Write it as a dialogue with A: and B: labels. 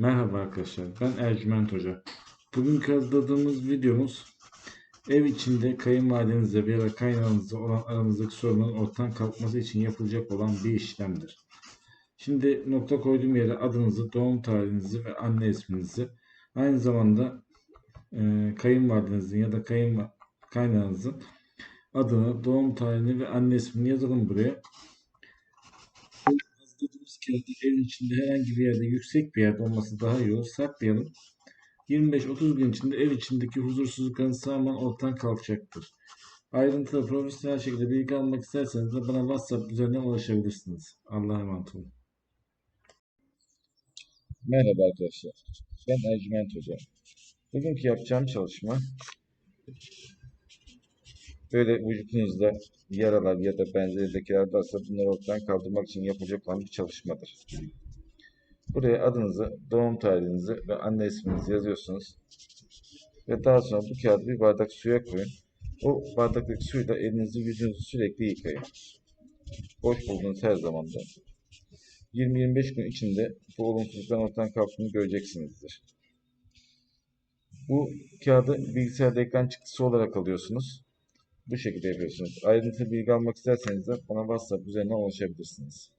A: Merhaba arkadaşlar, ben Ercüment Hoca. Bugünkü hazırladığımız videomuz ev içinde kayınvalidenizle veya kaynağınızla olan aranızdaki sorunun ortadan kalkması için yapılacak olan bir işlemdir. Şimdi nokta koyduğum yere adınızı, doğum tarihinizi ve anne isminizi aynı zamanda e, kayınvalidenizin ya da kayın, kaynağınızın adını, doğum tarihini ve anne ismini yazalım buraya. Evin içinde herhangi bir yerde yüksek bir yerde olması daha iyi olur. Saklayalım. 25-30 gün içinde ev içindeki huzursuzlukların tamamen ortadan kalkacaktır. Ayrıntılı profesyonel şekilde bilgi almak isterseniz de bana WhatsApp üzerinden ulaşabilirsiniz. Allah'a emanet olun. Merhaba arkadaşlar. Ben Ercüment Hoca. Bugünkü yapacağım çalışma böyle vücudunuzda yaralar ya da benzerindekiler varsa bunları ortadan kaldırmak için yapılacak bir çalışmadır. Buraya adınızı, doğum tarihinizi ve anne isminizi yazıyorsunuz. Ve daha sonra bu kağıdı bir bardak suya koyun. O bardaktaki suyla elinizi yüzünüzü sürekli yıkayın. Boş bulduğunuz her zamanda. 20-25 gün içinde bu olumsuzlukların ortadan kalktığını göreceksinizdir. Bu kağıdı bilgisayarda ekran çıktısı olarak alıyorsunuz. Bu şekilde yapıyorsunuz. Ayrıntılı bilgi almak isterseniz de bana WhatsApp üzerinden ulaşabilirsiniz.